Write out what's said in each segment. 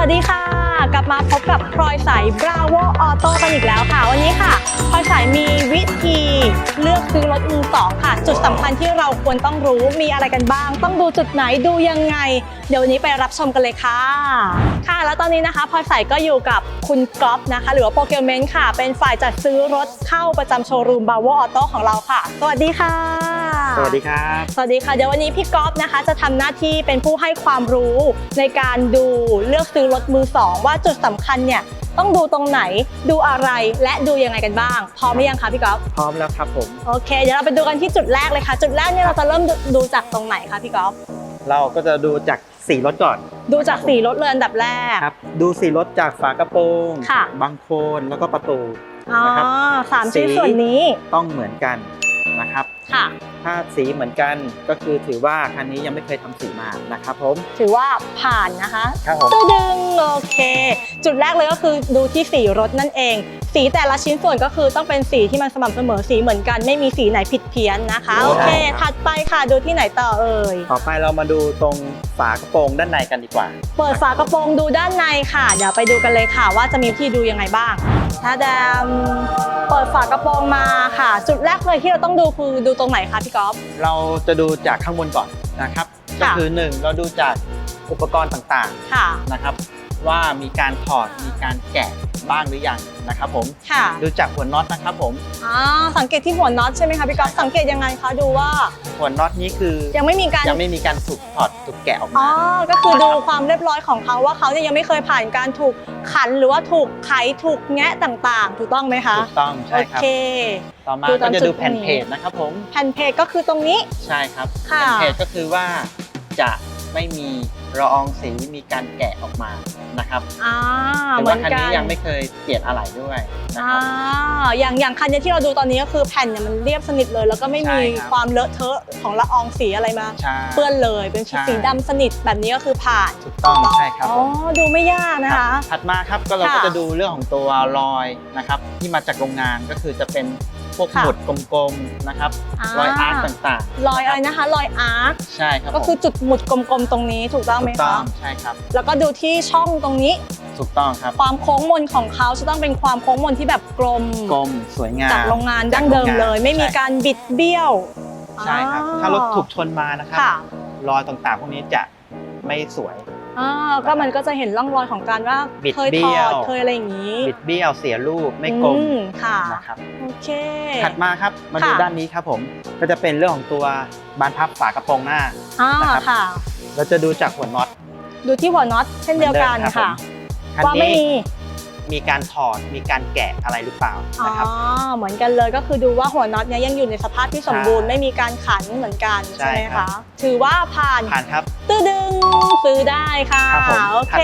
วัสดีค่ะ กลับมาพบกับพลอยสาย Bravo Auto กันอีกแล้วค่ะ วันนี้ค่ะพลอยสายมีวิธีเลือกซื้อรถมือสองค่ะ จุดสำคัญที่เราควรต้องรู้มีอะไรกันบ้าง ต้องดูจุดไหนดูยังไง เดี๋ยววันนี้ไปรับชมกันเลยค่ะ ค่ะ แล้วตอนนี้นะคะพลอยสายก็อยู่กับคุณก๊อฟนะคะ หรือว่าโปรเกลเมนต์ค่ะ เป็นฝ่ายจัดซื้อรถเข้าประจำโชว์รูม Bravo Auto ของเราค่ะ สวัสดีค่ะ สวัสดีครับ สวัสดีค่ะ เดี๋ยววันนี้พี่ก๊อฟนะคะ จะทำหน้าที่เป็นผู้ให้ความรู้ในการดูเลือกซื้อรถมือสองว่าจุดสำคัญเนี่ยต้องดูตรงไหนดูอะไรและดูยังไงกันบ้าง พร้อมหรือยังคะพี่ก๊อฟพร้อมแล้วครับผมโอเค เดี๋ยวเราไปดูกันที่จุดแรกเลยค่ะ จุดแรกเนี่ยเราจะเริ่มดูดูจากตรงไหนคะพี่ก๊อฟเราก็จะดูจากสีรถก่อน ดูจากสีรถเลยอันดับแรกครับดูสีรถจากฝากระโปรงค่ะบังโคลนแล้วก็ประตูอ๋อนะครับสามชิ้นสีส่วนนี้ต้องเหมือนกันนะครับค่ะ ถ้าสีเหมือนกันก็คือถือว่าคันนี้ยังไม่เคยทำสีมานะครับผม ถือว่าผ่านนะคะครับผมตึ้งดึงโอเค จุดแรกเลยก็คือดูที่สีรถนั่นเอง สีแต่ละชิ้นส่วนก็คือต้องเป็นสีที่มันสม่ำเสมอสีเหมือนกัน ไม่มีสีไหนผิดเพี้ยนนะคะ โอเคถัดไปค่ะดูที่ไหนต่อเอ่ยต่อไปเรามาดูตรงฝากระโปรงด้านในกันดีกว่า เปิดฝากระโปรงดูด้านในค่ะ เดี๋ยวไปดูกันเลยค่ะ ว่าจะมีวิธีดูยังไงบ้างถ้าแดมเปิดฝากระโปรงมาค่ะ จุดแรกเลยที่เราต้องดูคือดูตรงไหนคะพี่ก๊อฟ เราจะดูจากข้างบนก่อนนะครับ ก็ค่ะคือหนึ่งเราดูจากอุปกรณ์ต่างค่ะๆนะครับ ว่ามีการถอดมีการแกะบ้างหรือยังนะครับผมค่ะดูจากหัวน็อตนะครับผมอ๋อสังเกตที่หัวน็อตใช่ไหมคะพี่ก๊อฟสังเกตยังไงคะดูว่าหัวน็อตนี้คือยังไม่มีการยังไม่มีการถูกถอดถูกแกะออกอ๋มาอก็คือดูความเรียบร้อยของเขาว่าเขาเนี่ยยังไม่เคยผ่านการถูกขันหรือว่าถูกไขถูกแงะต่างๆ ถูกต้องไหมคะถูกต้องใช่โอครับเค ต่อมาดูตาก็มจะจุดดูแผ่นนี้เพจนะครับผม แผ่นเพจก็คือตรงนี้ ใช่ครับค่ะแผ่นเพจก็คือว่าจะไม่มีละอองสีมีการแกะออกมานะครับอ่าแต่เหมืว่าอนคันกันี้นยังไม่เคยเปลี่ยนอะไหล่ด้วยนะคอ่ารับอย่างอย่างคันเนี้ยที่เราดูตอนนี้ก็คือแผ่นเนี่ยมันเรียบสนิทเลย แล้วก็ไม่มีใช่ครับความเลอะเทอะของละอองสีอะไรมาใช่เปื้อนเลยเป็นใช่สีดำสนิทแบบนี้ก็คือผ่านถูกต้องใช่ครับอ๋อผมดูไม่ยากนะครัคะบถัดมาครับก็เราก็ค่ะจะดูเรื่องของตัวรอยนะครับที่มาจากโรงงานก็คือจะเป็นพ วกค่ะ หมุดกลมๆนะครับรอยอาร์ตต่างๆรอยอะไรนะคะ รอยอาร์คใช่ครับก็คือจุดหมุดกลมๆตรงนี้ถูกต้องไหมถูกต้คะองใช่ครับ แล้วก็ดูที่ช่องตรงนี้ ถูกต้องครับความโค้งมนของเขาจะต้องเป็นความโค้งมนที่แบบกลมกลมสวยงามจากโรงงานดั้งเดิมเลย ไม่มีการบิดเบี้ยวใช่ครับถ้ารถถูกชนมานะครับ ค่ะ รอยต่างๆ พวกนี้จะไม่สวย อ่าก็มันก็จะเห็นร่องรอยของการว่าบิดเคยเบี้ถอยว ดเคยอะไรอย่างนี้บิดเบี้ยวเสียรูปไม่กลมอืค่ะนะครับ โอเค ถัดมาครับมาดูค่ะ ด้านนี้ครับผมก็จะเป็นเรื่องของตัวบานพับฝากระโปรงหน้า อ่านะครับ ค่ะ เราจะดูจากหัวน็อตดูที่หัวน็อตเช่นเดียวกันหมือค่ะ รับผมคันว่าไม่นี้มี มีการถอดมีการแกะอะไรหรือเปล่าอ๋อนะครับ เหมือนกันเลยก็คือดูว่าหัวน็อตเนี้ยยังอยู่ในสภาพที่สมบูรณ์ใช่ไม่มีการขันเหมือนกันใช่ใช่ไหมครัคะ บ ถือว่าผ่านผ่านครับ ตื้อดึงซื้อได้ค่ะ ครับผม โอเค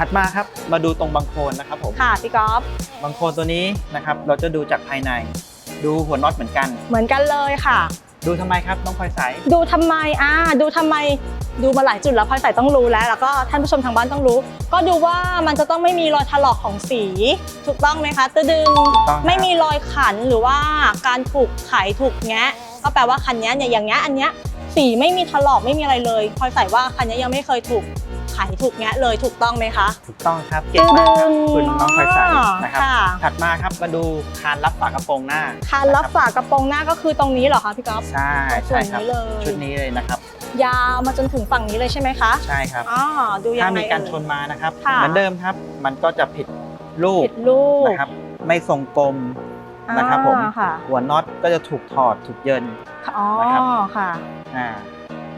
ถัดมาครับมาดูตรงบังโคลนนะครับผมค่ะพี่กอล์ฟบังโคลนตัวนี้นะครับเราจะดูจากภายใน ดูหัวน็อตเหมือนกัน เหมือนกันเลยค่ะ ดูทำไมครับน้องพลอยใสดูทำไมอ่าดูทำไมดูมาหลายจุดแล้วพลอยใส่ต้องรู้แล้ว แล้วก็ท่านผู้ชมทางบ้านต้องรู้ ก็ดูว่ามันจะต้องไม่มีรอยถลอกของสี ถูกต้องไหมคะตื้อดึงถูกต้องครับไม่มีรอยขันหรือว่าการถูกไขถูกแงะ ก็แปลว่าคันเนี้ยเนี่ยอย่างเงี้ยอันเนี้ยสีไม่มีถลอกไม่มีอะไรเลยพลอยใส่ว่าคันเนี้ยยังไม่เคยถูก ไขถูกแงะเลยถูกต้องไหมคะ ถูกต้องครับเก่งมากครับคุณน้องพลอยใสนะครับค่ะถัดมาครับมาดูคานรับฝากระโปรงหน้า คานรับฝากระโปรงหน้าก็คือตรงนี้เหรอคะพี่ก๊อฟใช่ส่วใช่นครับนี้เลยชุดนี้เลยนะครับยาวมาจนถึงฝั่งนี้เลยใช่ไหมคะใช่ครับอ๋อดูยังถ้าไงมีการเอ่ยชนมานะครับค่ะเหมือนเดิมครับ มันก็จะผิดรูปผิดรูปนะครับไม่ทรงกลมนะครับผมอ่าค่ะหัวน็อตก็จะถูกถอดถูกเยินอ๋อนะครับค่ะอ่า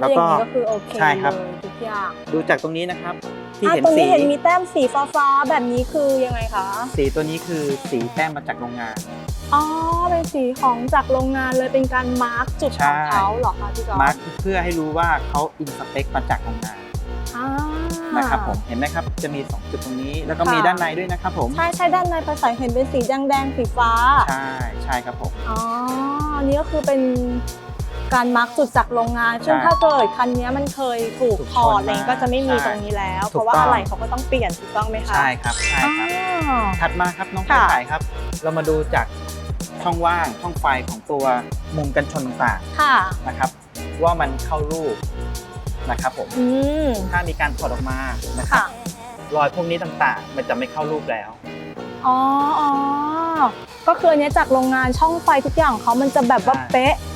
แล้แล้ววก็ก็ก็คือโอเคใช่ครับเลยทุกอย่างดูจากตรงนี้นะครับ ที่อ่าเห็นตรงสีนี้เห็นมีแต้มสีฟ้าฟ้าๆแบบนี้คือยังไงคะสีตัวนี้คือสีแต้มมาจากโรงงานอ๋อเป็นสีของจากโรงงานเลยเป็นการมาร์กจุดของใช่เขาเหรอคะพี่ก๊อฟมาร์กเพื่อให้รู้ว่าเขาอินสเปคมาจากโรงงานอ่านะครับผมเห็นไหมครับจะมี2จุดตรงนี้แล้วก็ค่ะมีด้านในด้วยนะครับผมใช่ใช่ด้านในภาษาเห็นเป็นสีแดงแดงๆสีฟ้า ใช่ใช่ครับผมอ๋ออันนี้ก็คือเป็น การมาร์กจุดจากโรงงาน ซึ่งใช่ถ้าเกิดคันนี้มันเคยถูกถูกถอดชนมาอะไรก็จะไม่มีใช่ตรงนี้แล้วถูเพกราะว่าต้องอะไรเขาก็ต้องเปลี่ยนถูกต้องไหมคะใช่ครับใช่ครับอ๋อถัดมาครับน้องค่ะไข่ครับ เรามาดูจากช่องว่างช่องไฟของตัวมุมกันชนต่างค่ะๆนะครับ ว่ามันเข้ารูปนะครับผมอืมถ้ามีการถอดออกมานะครับค่ะรอยพวกนี้ต่างๆ มันจะไม่เข้ารูปแล้วอ๋ออ๋อก็คืออันเนี้ยจากโรงงานช่องไฟทุกอย่างของเขามันจะแบบว่าใช่เป๊ะใช่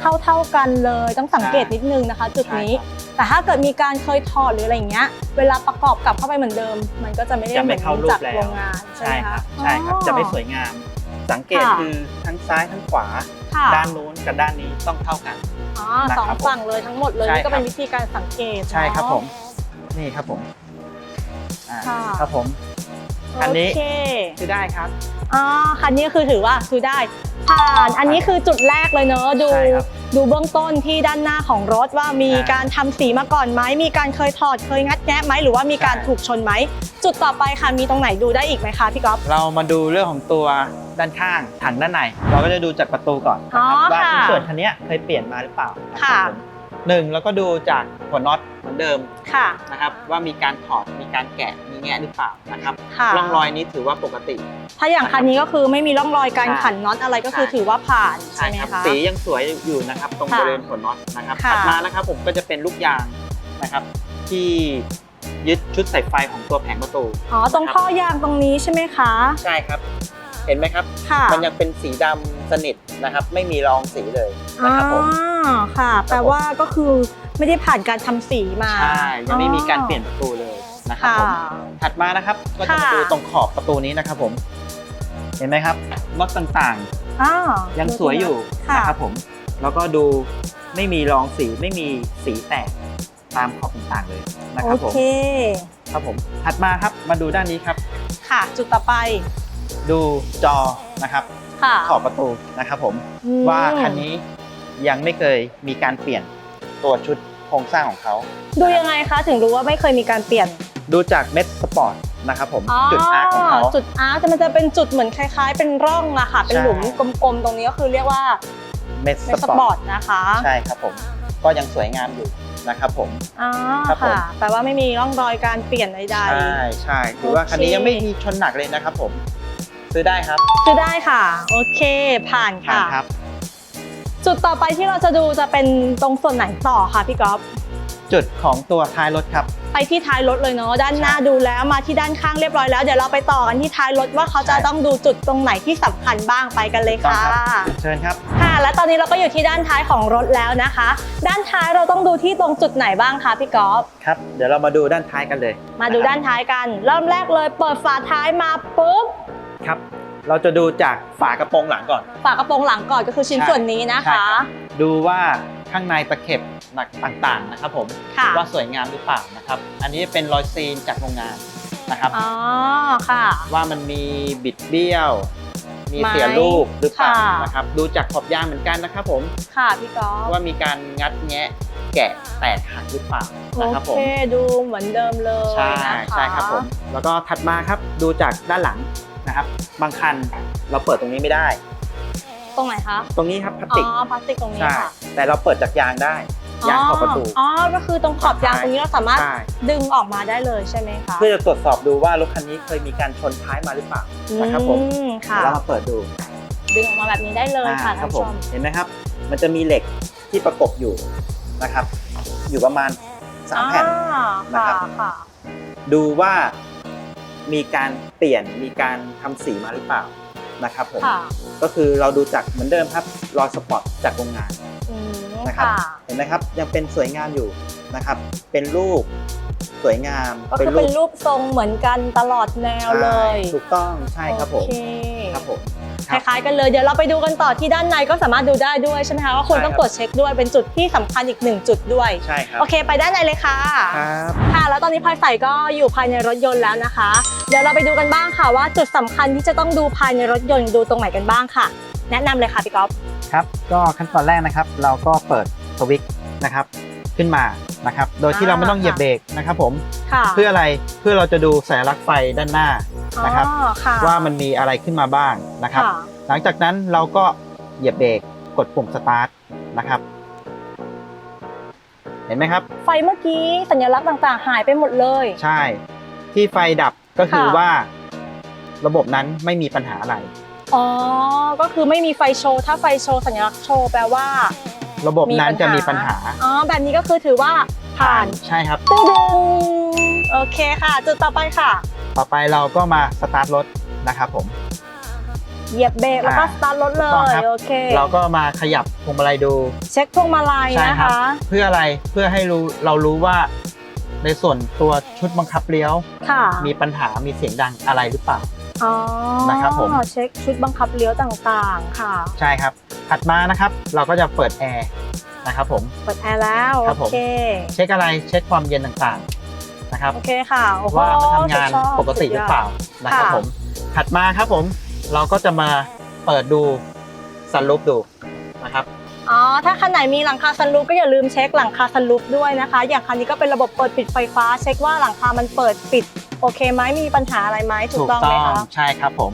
เท่าเท่าๆกันเลยต้องสังเกตนิดนึงนะคะ จุดนี้ใช่ครับแต่ถ้าเกิดมีการเคยถอดหรืออะไรอย่างเงี้ย เวลาประกอบกลับเข้าไปเหมือนเดิม มันก็จะไม่ได้จะเหมืไม่อนเข้ารูจาปกแล้วโรงงานใช่ใช่ไหมคคะรับใช่ครับอ๋อจะไม่สวยงาม สังเกตค่ะคือทั้งซ้ายทั้งขวาค่ะด้านนู้นกับด้านนี้ต้องเท่ากันอ๋อนะครับสองฝั่งเลยทั้งหมดเลยใช่นี่ก็เป็นครับวิธีการสังเกตใช่ครับเนอะผม นี่ครับผมอ่าค่ะครับผม อันนี้โอเคคือได้ครับอ๋อคันนี้คือถือว่าคือได้ ผ่าน อันนี้คือจุดแรกเลยเนอะดูใช่ครับดูเบื้องต้นที่ด้านหน้าของรถว่ามีอ่าการทำสีมาก่อนไหมมีการเคยถอดเคยงัดแงะไหมหรือว่ามีการใช่ ถูกชนไหม จุดต่อไปค่ะมีตรงไหนดูได้อีกไหมคะพี่ก๊อฟ เรามาดูเรื่องของตัวด้านข้างถังด้านใน เราก็จะดูจากประตูก่อนนะครับอ๋อว่าค่ะชิ้นส่วนคันเนี้ยเคยเปลี่ยนมาหรือเปล่านะค่ะ รับผม หนึ่งเราก็ดูจากหัวน็อตเหมือนเดิมค่ะ นะครับว่ามีการถอดมีการแกะมีแงะหรือเปล่านะครับค่ะ ร่องรอยนี้ถือว่าปกติ ถ้าอย่างคันนี้ก็คือไม่มีร่องรอยการใช่ขันน็อตอะไรก็คือใช่ ถือว่าผ่านใช่ไหมครับคะ สียังสวยอยู่นะครับตรงค่ะบริเวณหัวน็อตนะครับค่ะ ถัดมานะครับผมก็จะเป็นลูกยางนะครับ ที่ยึดชุดสายไฟของตัวแผงประตู อ๋อตรงท่อยางตรงนี้ใช่ไหมคะ ใช่ครับ เห็นไหมครับ ค่ะ มันยังเป็นสีดำสนิท นะครับ ไม่มีรองสีเลยอ๋อนะครับผมค่ะ แปลว่าก็คือไม่ได้ผ่านการทำสีมาใช่ยังไม่มีการเปลี่ยนประตูเลยนะครับค่ะผมถัดมานะครับก็จะมาค่ะดูตรงขอบประตูนี้นะครับผม เห็นไหมครับน็อตต่างอ่าๆยังสวยอยู่ค่ะนะครับผม แล้วก็ดูไม่มีรองสีไม่มีสีแตกตามขอบต่างๆเลยนะโอครับผมเคครับผมถัดมาครับมาดูด้านนี้ครับ ค่ะจุดต่อไป ดูจอนะครับ ค่ะ ขอบประตูนะครับผม อืมว่าคันนี้ยังไม่เคยมีการเปลี่ยนตัวชุดโครงสร้างของเขา ดูยังไงคะ ถึงรู้ว่าไม่เคยมีการเปลี่ยนดูจากเม็ดสปอร์ตนะครับผมอ๋อจุดอาร์คของเขาจุดอาร์คแต่มันจะเป็นจุดเหมือนคล้าย ๆ เป็นร่องอะค่ะ เป็นใช่หลุมกลมๆ ตรงนี้ก็คือเรียกว่าเม็ดเป็นสสปปออร์ร์ตตนะคะใช่ครับผม ก็ยังสวยงามอยู่นะครับผม อ่าครับผม ค่ะแปลว่าไม่มีร่องรอยการเปลี่ยนใด ใช่ใช่ถือว่าคันนี้โอเคยังไม่มีชนหนักเลยนะครับผม ซื้อได้ครับๆคือได้ค่ะ โอเคผ่านผ่านค่ะ ครับ จุดต่อไปที่เราจะดูจะเป็นตรงส่วนไหนต่อคะพี่ก๊อฟจุดของตัวท้ายรถครับ ไปที่ท้ายรถเลยเนาะด้านหน้าใช่ดูแล้วมาที่ด้านข้างเรียบร้อยแล้วเดี๋ยวเราไปต่อกันที่ท้ายรถว่าเขาจะใช่ต้องดูจุดตรงไหนที่สำคัญบ้างไปกันเลยถูกต้ค่ะองครับเชิญครับค่ะ และตอนนี้เราก็อยู่ที่ด้านท้ายของรถแล้วนะคะ ด้านท้ายเราต้องดูที่ตรงจุดไหนบ้างคะพี่ก๊อฟครับเดี๋ยวเรามาดูด้านท้ายกันเลย มาดูะครับด้านท้ายกัน เริ่มแรกเลย เปิดฝาท้ายมาปุ๊บ ครับ เราจะดูจากฝากระโปรงหลังก่อน ฝากระโปรงหลังก่อนก็คือชิ้นใช่ส่วนนี้นะใช่คะรับดูว่าข้างในตะเข็บหนักต่างๆนะครับผมค่ะว่าสวยงามหรือเปล่านะครับ อันนี้เป็นรอยซีนจากโรงงานนะครับอ๋อค่ะ ว่ามันมีบิดเบี้ยว มีไหมเสียรูปหรือเปล่าค่ะนะครับ ดูจากขอบยางเหมือนกันนะครับผม ค่ะพี่ก๊อฟว่ามีการงัดแงะแกะแตกหักหรือเปล่าโอนะครับผเคมดูเหมือนเดิมเลยใช่นะคะใช่ครับผม แล้วก็ถัดมาครับดูจากด้านหลัง นะครับ บางคันเราเปิดตรงนี้ไม่ได้ ตรงไหนคะ ตรงนี้ครับพลาสอ๋ติกอพลาสติกตรงนี้ใช่ค่ะ แต่เราเปิดจากยางได้ ยางขอบประตู อ๋อ ก็คือตรงขอบยางตรงนี้เราสามารถใช่ดึงออกมาได้เลยใช่ไหมคะเพื่อจะตรวจสอบดูว่ารถคันนี้เคยมีการชนท้ายมาหรือเปล่านะครับผมอืมค่ะเดี๋ยวเรามาเปิดดูดึงออกมาแบบนี้ได้เลยค่ะอ่าคท่ารันบผู้ผชมม เห็นไหมครับ มันจะมีเหล็กที่ประกบอยู่นะครับ อยู่ประมาณสามแผ่น อ่านะครับ ค่ะ ดูว่า มีการเปลี่ยนมีการทำสีมาหรือเปล่านะครับผมค่ะก็คือเราดูจากเหมือนเดิมครับรอยสปอตจากโรงงานอืมนะครับค่ะเห็นไหมครับยังเป็นสวยงามอยู่นะครับ เป็นรูปสวยงามก็คือเป็นรูปทรงเหมือนกันตลอดแนวเลยใช่ถูกต้องใช่ครับผมโอเค ครับผม คล้ายๆกันเลย เดี๋ยวเราไปดูกันต่อที่ด้านในก็สามารถดูได้ด้วยใช่ไหมคะว่าควรใช่ต้องครับตรวจเช็คด้วยเป็นจุดที่สำคัญอีกหนึ่งจุดด้วยใช่ครับโอเค ไปด้านในเลยค่ะครับค่ะ แล้วตอนนี้พลอยใส่ก็อยู่ภายในรถยนต์แล้วนะคะ เดี๋ยวเราไปดูกันบ้างค่ะว่าจุดสำคัญที่จะต้องดูภายในรถยนต์ดูตรงไหนกันบ้างค่ะ แนะนำเลยค่ะพี่ก๊อฟครับก็ขั้นตอนแรกนะครับ เราก็เปิดสวิตช์นะครับขึ้นมานะครับ โดยที่เราไม่ต้องเหยียบเบรกนะครับผมค่ะเพื่ออะไรเพื่อเราจะดูสัญลักษณ์ไฟด้านหน้า นะครับอ๋อค่ะว่ามันมีอะไรขึ้นมาบ้างนะครับค่ะหลังจากนั้นเราก็เหยียบเบรกกดปุ่มสตาร์ทนะครับเห็นไหมครับ ไฟเมื่อกี้สัญลักษณ์ต่างๆ หายไปหมดเลย ใช่ ที่ไฟดับก็คือค่ะว่า ระบบนั้นไม่มีปัญหาอะไร อ๋อ ก็คือไม่มีไฟโชว์ ถ้าไฟโชว์สัญลักษณ์โชว์แปลว่า ระบบนั้นจะมีปัญหา อ๋อ แบบนี้ก็คือถือว่าผ่าน ใช่ครับตึ้งดึงโอเคค่ะ จุดต่อไปค่ะ ต่อไปเราก็มาสตาร์ทรถนะครับผมเหยียบเบรกแล้วก็อ่าสตาร์ทรถเลถูกต้องยครับ โอเคเราก็มาขยับพวงมาลัยดูเช็คพวงมาลัยใช่นะครัคะ เพื่ออะไรเพื่อให้รู้เรารู้ว่า ในส่วนตัวชุดบังคับเลี้ยว ค่ะมีปัญหามีเสียงดังอะไรหรือเปล่า อ๋อนะครับผม เช็คชุดบังคับเลี้ยวต่างๆ ค่ะใช่ครับ ถัดมานะครับเราก็จะเปิดแอร์นะครับผม เปิดแอร์แล้ว ครับโอผม เค เช็คอะไรเช็คความเย็นต่างๆ นะครับ โอเคค่ะโอ้โหว่ามันทำงานสุดยอดปกติหรือเปล่านะครับค่ะ ผมถัดมาครับผมเราก็จะมาเปิดดูสันลูปดูนะครับ อ๋อ ถ้าคันไหนมีหลังคาซันรูฟก็อย่าลืมเช็คหลังคาซันรูฟด้วยนะคะ อย่างคันนี้ก็เป็นระบบเปิดปิดไฟฟ้า เช็คว่าหลังคามันเปิดปิด โอเคไหมมีปัญหาอะไรไหมถูกต้องไหมคะใช่ครับผม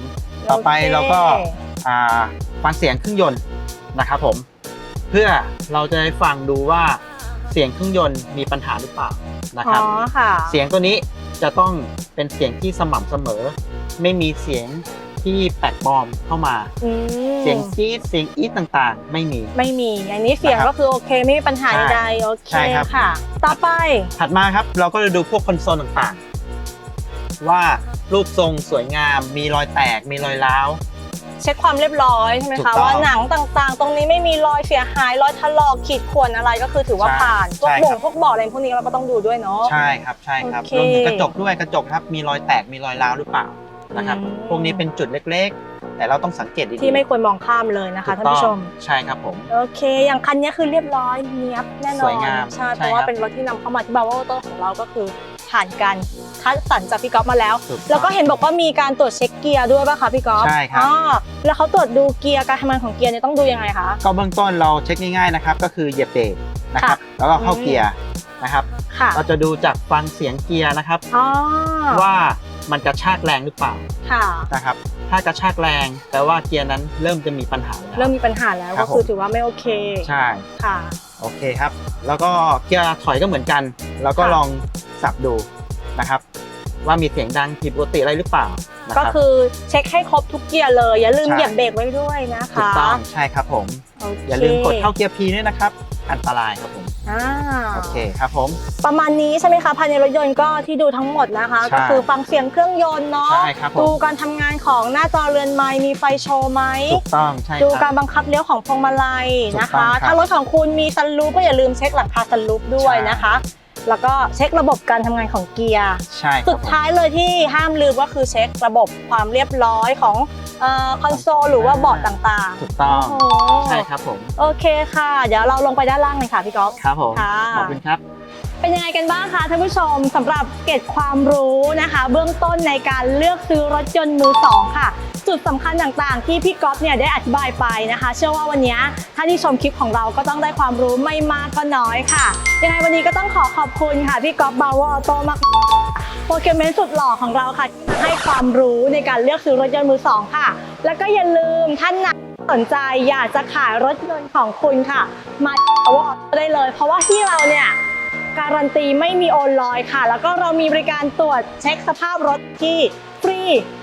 ต่อไปโคเราก็อ่าฟังเสียงเครื่องยนต์นะครับผม เพื่อเราจะได้ฟังดูว่า เสียงเครื่องยนต์มีปัญหาหรือเปล่านะคอ๋รับอค่ะ เสียงตัวนี้จะต้องเป็นเสียงที่สม่ำเสมอ ไม่มีเสียงที่แปลกปลอมเข้ามา อืมเสียงจี๊ดเสียงอีดต่างๆ ไม่มี ไม่มี อันนี้เสียงนะครับก็คือโอเคไม่มีปัญหาใช่ใดๆโอเคใช่ครับ ค่ะ ต่อไป ถัดมาครับเราก็จะดูพวกคอนโซลต่างๆ ว่ารูปทรงสวยงาม มีรอยแตกมีรอยร้าว เช็คความเรียบร้อยใช่ไหมถูกคะต้องว่าหนังต่างๆ ตรงนี้ไม่มีรอยเสียหายรอยถลอกขีดข่วนอะไรก็คือถือว่าใช่ผ่านพวกใช่บ่ครังบพวกเบาะอะไรพวกนี้เราก็ต้องดูด้วยเนาะ ใช่ครับใช่ครับโอเครวมถึงกระจกด้วยกระจกครับมีรอยแตกมีรอยร้าวหรือเปล่านะครับอืม พวกนี้เป็นจุดเล็กๆ แต่เราต้องสังเกตดีๆที่ไม่ควรมองข้ามเลยนะคะถูท่ากนต้องผู้ชม ใช่ครับผม โอเค อย่างคันนี้คือเรียบร้อยเนียบแน่นอนสวยงามใช่ใช่เพราะว่าครับเป็นรถที่นำเข้ามาที่บาวโต้ของเราก็คือผ่านการคัดสรรจากพี่ก๊อฟมาแล้ว ถูต้องแล้วก็เห็นบอกว่ามีการตรวจเช็คเกียร์ด้วยป่ะคะพี่ก๊อฟใช่ครับอ๋อ แล้วเขาตรวจดูเกียร์การทำงานของเกียร์เนี่ยต้องดูยังไงคะก็เบื้องต้นเราเช็คง่ายๆนะครับ ก็คือเหยียบเบรกนะครับ แล้วก็เข้าอืมเกียร์นะครับค่ะเราจะดูจากฟังเสียงเกียร์นะครับอ๋อว่ามันกระชากแรงหรือเปล่าค่ะนะครับถ้ากระชากแรงแปลว่าเกียร์นั้นเริ่มจะมีปัญหาแล้วเริ่มมีปัญหาแล้วครัก็บคือผมถือว่าไม่โอเค ใช่ค่ะโอเคครับ แล้วก็เกียร์ถอยก็เหมือนกันเราก็ค่ะลองสับดูนะครับ ว่ามีเสียงดังผิดปกติอะไรหรือเปล่า นะก็รับคือเช็คให้ครบทุกเกียร์เลย อย่าลืมใช่เหยียบเบรกไว้ด้วยนะคะถูกต้องใช่ครับผม โเคอย่าลืมกดเข้าเกียร์ P ด้วยนะครับ อันตรายครับผมอ่า โอเคครับผม ประมาณนี้ใช่ไหมคะภายในรถยนต์ก็ที่ดูทั้งหมดนะคะ ใช่ก็คือฟังเสียงเครื่องยนต์เนาะใช่ครับผดูมการทำงานของหน้าจอเรือนไม้มีไฟโชว์ไหมถูกต้องใช่ดูคการับรบังคับเลี้ยวของพวงมาลัยนะถูกต้คะ องครับถ้ารถของคุณมีซันรูฟก็อย่าลืมเช็คหลังคาซันรูฟด้วยใช่ นะคะ แล้วก็เช็คระบบการทำงานของเกียร์ใช่ครับสุดท้ายเลยที่ห้ามลืมก็คือเช็คระบบความเรียบร้อยของคอนโซลหรือว่าเบาะต่างถูกๆต้องโอ้โหใช่ครับผมโอเคค่ะ เดี๋ยวเราลงไปด้านล่างเลยค่ะพี่ก๊อฟ ครับผมค่ะ ขอบคุณครับ เป็นยังไงกันบ้างคะท่านผู้ชมสำหรับเกร็ดความรู้นะคะ เบื้องต้นในการเลือกซื้อรถยนต์มือสองค่ะ จุดสำคัญต่างๆ ที่พี่ก๊อฟเนี่ยได้อธิบายไปนะคะ เชื่อว่าวันนี้ถ้าที่ชมคลิปของเราก็ต้องได้ความรู้ไม่มากก็น้อยค่ะ ยังไงวันนี้ก็ต้องขอขอบคุณค่ะพี่ก๊อฟบาวอโตมากโปรแกมเมนสุดหล่อของเราค่ะที่มาให้ความรู้ในการเลือกซื้อรถยนต์มือสองค่ะ แล้วก็อย่าลืมท่านไหนสนใจอยากจะขายรถยนต์ของคุณค่ะ มาบาวอโตได้เลย เพราะว่าที่เราเนี่ย การันตีไม่มีโอนลอยค่ะ แล้วก็เรามีบริการตรวจเช็คสภาพรถที่ฟรี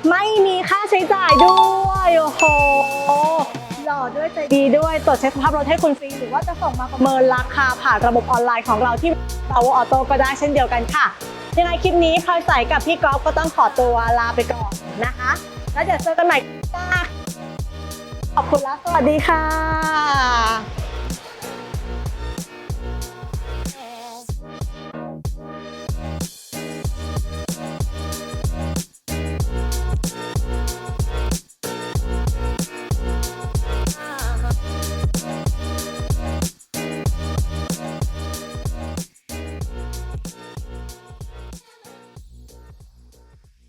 ไม่มีค่าใช้จ่ายด้วยโอ้โหหล่อด้วยใจดีด้วยตรวจเช็คสภาพรถให้คุณฟรีหรือว่าจะส่งมาประเมินราคาผ่านระบบออนไลน์ของเราที่ Power Auto ก็ได้เช่นเดียวกันค่ะ ยังไงคลิปนี้พลอยใสกับพี่ก๊อฟก็ต้องขอตัวลาไปก่อนนะคะ แล้วเดี๋ยวเจอกันใหม่คลิปหน้าขอบคุณและสวัสดีค่ะ